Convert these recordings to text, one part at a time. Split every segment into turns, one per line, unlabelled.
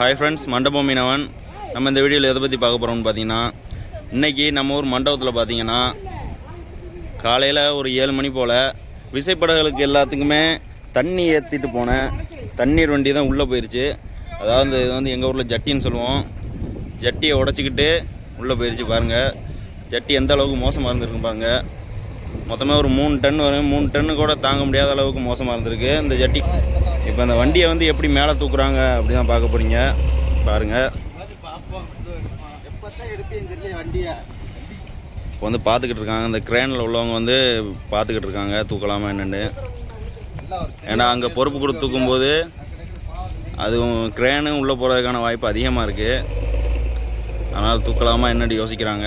Hi friends மண்டபம் மீனவன். நம்ம இந்த வீடியோவில் எதை பற்றி பார்க்க போகிறோம்னு பார்த்தீங்கன்னா இன்றைக்கி நம்ம ஊர் மண்டபத்தில் பார்த்தீங்கன்னா காலையில் ஒரு ஏழு மணி போல் விசைப்படகுகளுக்கு எல்லாத்துக்குமே தண்ணி ஏற்றிட்டு போனேன். தண்ணீர் வண்டி தான் உள்ளே போயிடுச்சு அதாவது இது வந்து எங்கள் ஊரில் ஜட்டின்னு சொல்லுவோம். ஜட்டியை உடச்சிக்கிட்டு உள்ளே போயிருச்சு பாருங்கள் ஜட்டி எந்த அளவுக்கு மோசமாக இருந்திருக்கு பாருங்க. மொத்தமாக ஒரு மூணு டன் வரும். மூணு டன்னு கூட தாங்க முடியாத அளவுக்கு மோசமாக இருந்திருக்கு. இந்த ஜட்டி இப்போ அந்த வண்டியை வந்து எப்படி மேலே தூக்குறாங்க அப்படி தான் பார்க்க போகிறீங்க பாருங்கள் இப்போ வந்து பார்த்துக்கிட்டு இருக்காங்க. இந்த கிரேனில் உள்ளவங்க வந்து பார்த்துக்கிட்டு இருக்காங்க. தூக்கலாமா என்னென்னு. ஏன்னா அங்கே பொறுப்பு கொடுத்து தூக்கும்போது அதுவும் கிரேனு உள்ளே போகிறதுக்கான வாய்ப்பு அதிகமாக இருக்குது அதனால் தூக்கலாமா என்னென்னு யோசிக்கிறாங்க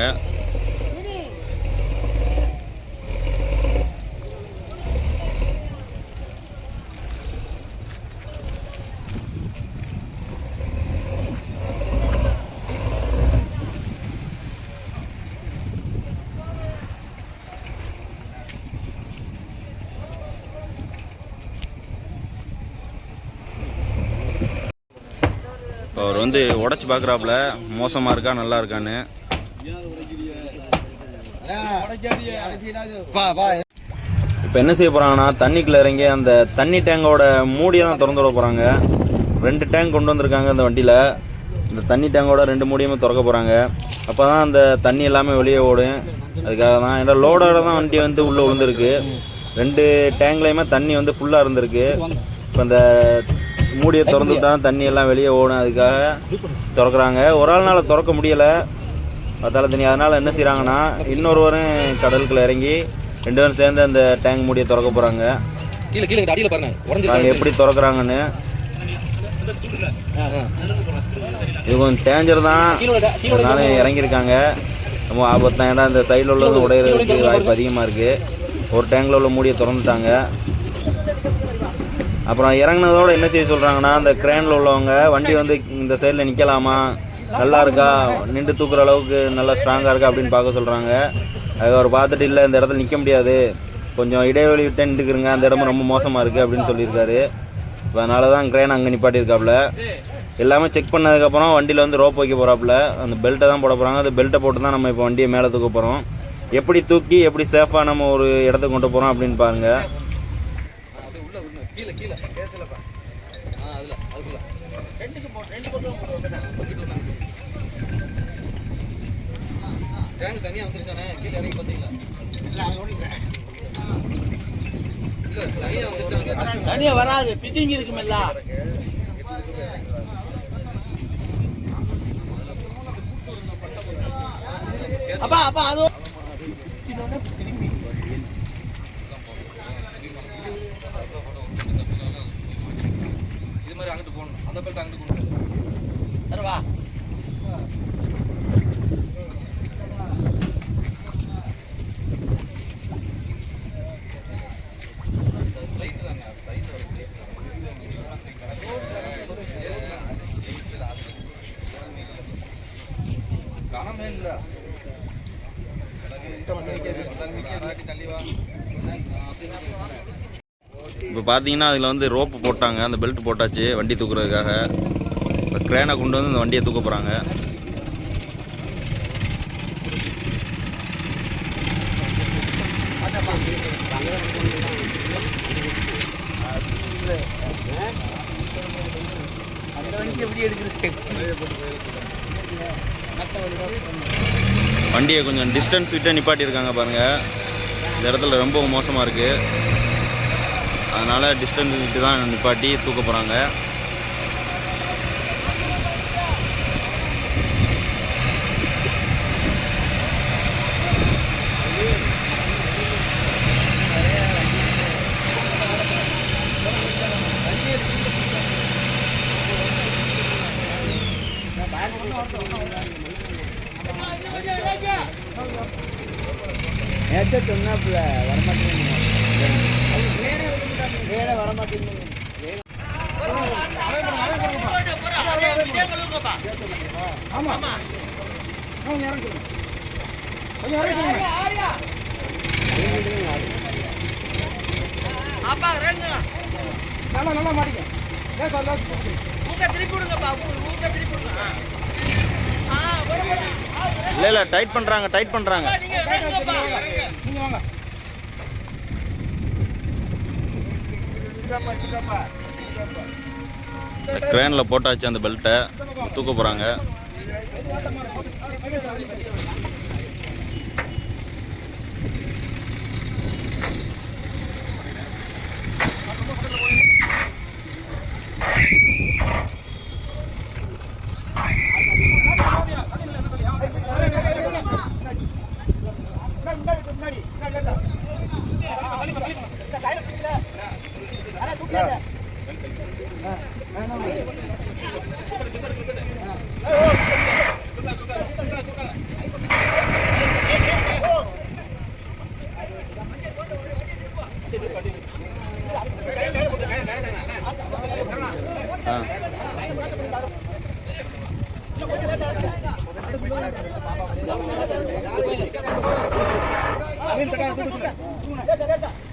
அவர் வந்து உடச்சி பார்க்குறாப்புல. மோசமாக இருக்கா நல்லா இருக்கான்னு. இப்போ என்ன செய்ய போகிறாங்கன்னா தண்ணிக்குள்ளே இறங்கி அந்த தண்ணி டேங்கோட மூடியை தான் திறந்து விட போகிறாங்க ரெண்டு டேங்க் கொண்டு வந்திருக்காங்க அந்த வண்டியில். இந்த தண்ணி டேங்கோட ரெண்டு மூடியுமே திறக்க போகிறாங்க அப்போ தான் அந்த தண்ணி எல்லாமே வெளியே ஓடும். அதுக்காக தான். ஏன்னா லோடோட தான் வண்டி வந்து உள்ளே விழுந்திருக்கு. ரெண்டு டேங்க்லேயுமே தண்ணி வந்து ஃபுல்லாக இருந்திருக்கு. இப்போ அந்த மூடியை திறந்து விட்டா தண்ணி எல்லாம் வெளியே ஓடும் அதுக்காக திறக்கிறாங்க. ஒரு ஆள்னால திறக்க முடியலை. பத்தால தண்ணி அதனால் என்ன செய்கிறாங்கன்னா இன்னொருவரும் கடலுக்குள்ள இறங்கி ரெண்டு பேரும் சேர்ந்து அந்த டேங்க் மூடியை திறக்க போகிறாங்க
கீழே கீழே அடியில் பாருங்க.
நாங்கள் எப்படி திறக்கிறாங்கன்னு. இது கொஞ்சம் டேஞ்சர் தான். அதனால இறங்கியிருக்காங்க. ரொம்ப ஆபத்து தான் ஏன்னா இந்த சைடில் உள்ளது உடையிறதுக்கு வாய்ப்பு அதிகமாக இருக்குது ஒரு டேங்கில் உள்ள மூடியை திறந்துட்டாங்க. அப்புறம் இறங்குனதோட என்ன செய்ய சொல்கிறாங்கன்னா அந்த கிரேனில் உள்ளவங்க வண்டி வந்து இந்த சைடில் நிற்கலாமா நல்லா இருக்கா? நின்று தூக்குற அளவுக்கு நல்லா ஸ்ட்ராங்காக இருக்கா அப்படின்னு பார்க்க சொல்கிறாங்க அது அவர் பார்த்துட்டு இல்லை இந்த இடத்துல நிற்க முடியாது. கொஞ்சம் இடைவெளி விட்டு நின்றுக்குறங்க. அந்த இடமும் ரொம்ப மோசமாக இருக்குது அப்படின்னு சொல்லியிருக்காரு. இப்போ அதனால தான் கிரேன் அங்கே நிப்பாட்டியிருக்காப்புல. எல்லாமே செக் பண்ணதுக்கப்புறம் வண்டியில் வந்து ரோப் வைக்க போகிறாப்புல அந்த பெல்ட்டை தான் போட போகிறாங்க அந்த பெல்ட்டை போட்டு தான் நம்ம இப்போ வண்டியை மேலே தூக்க போகிறோம் எப்படி தூக்கி எப்படி சேஃபாக நம்ம ஒரு இடத்துக்கு கொண்டு போகிறோம் அப்படின்னு பாருங்கள்
கீழே கீழே. பேசலப்பா ஆ அதுல அதுக்குள்ள. ரெண்டுக்கு போ ரெண்டு பக்கம் போட்டு டேங்க் தனியா வந்துருச்சானே? கீழே இறங்கி பார்த்தீங்களா? இல்ல தனியா வந்துருச்சானே?
தனியா வராது. ஃபிட்டிங் இருக்குமில்ல அப்பா அப்பா அது
ganggu
இப்போ பார்த்தீங்கன்னா அதில் வந்து ரோப்பு போட்டாங்க அந்த பெல்ட் போட்டாச்சு வண்டி தூக்குறதுக்காக. இப்போ க்ரேனை கொண்டு வந்து இந்த வண்டியை தூக்க போகிறாங்க வண்டியை கொஞ்சம் டிஸ்டன்ஸ் விட்டு நிப்பாட்டியிருக்காங்க பாருங்கள் இந்த இடத்துல ரொம்ப மோசமாக இருக்குது அதனால் டிஸ்டன்ஸ் விட்டு தான் நிப்பாட்டி தூக்க போகிறாங்க
நேற்று சொன்னாப்புல வரமாட்டேங்க வேற வரமாட்டேங்க ஆமா. நல்லா நல்லா மாட்டிக்க
லேசா லேசா.
ஊக்க திருப்பி விடுங்கப்பா. ஊக்க விடுங்க.
இல்லை இல்லை டைட் பண்ணுறாங்க டைட்
இறங்குங்கப்பா.
நீங்க வாங்க. இந்த இதாப்பா,
க்ரேனில் போட்டாச்சு அந்த பெல்ட்டை தூக்க போகிறாங்க Amin, tekan, tekan, tekan.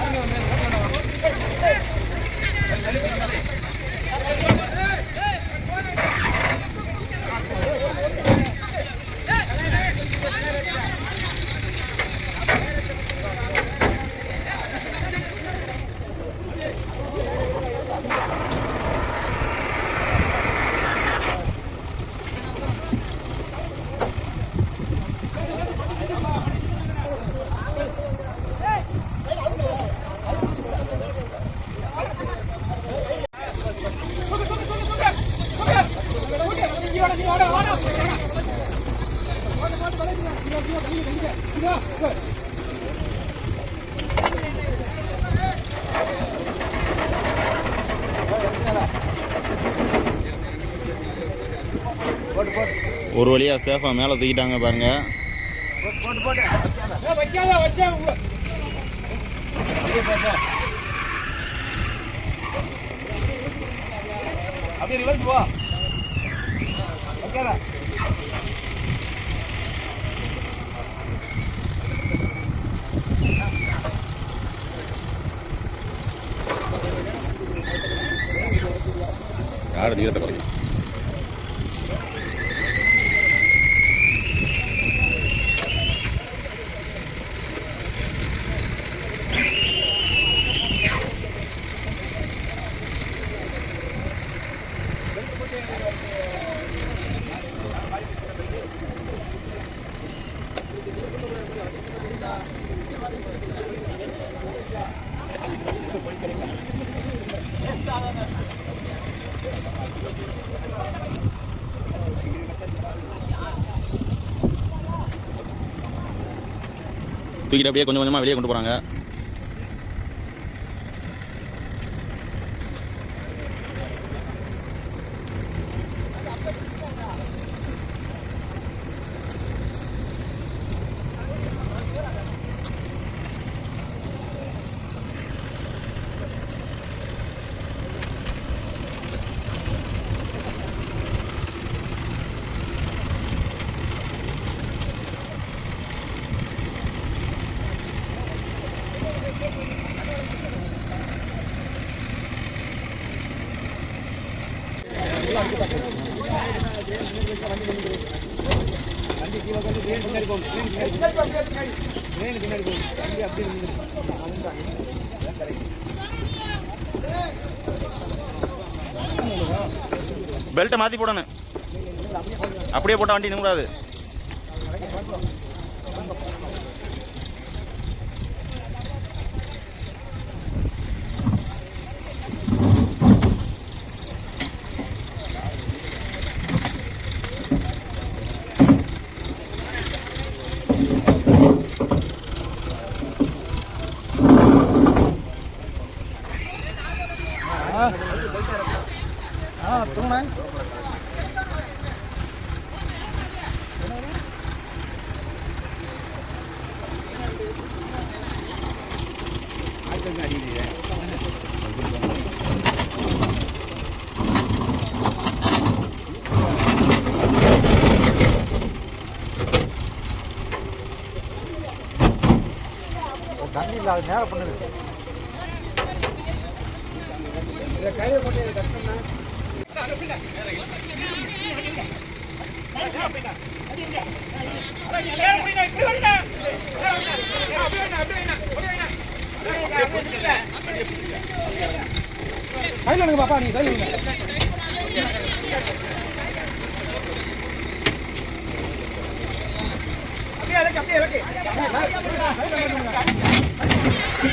ஆ ஒரு வழியாக சேஃபாக மேலே தூக்கிட்டாங்க பாருங்க.
அப்படியே ரிவர்ஸ் போ
யார் நீளத்தை தூக்கிட்டு அப்படியே கொஞ்சம் கொஞ்சமாக வெளியே கொண்டு போகிறாங்க பெல்ட்டை மாற்றி போடணும். அப்படியே போட்டால் வண்டி நிம்மடாது
தண்ணி இல்லாத நேரம் பண்ணுது இதை கையில் போட்டு கட்டணும்னா கையில் எடுங்க பாப்பா நீ கையில் எடுங்க இல்ல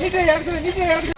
நீட்டே இறக்குது நீட்டே இறக்குது.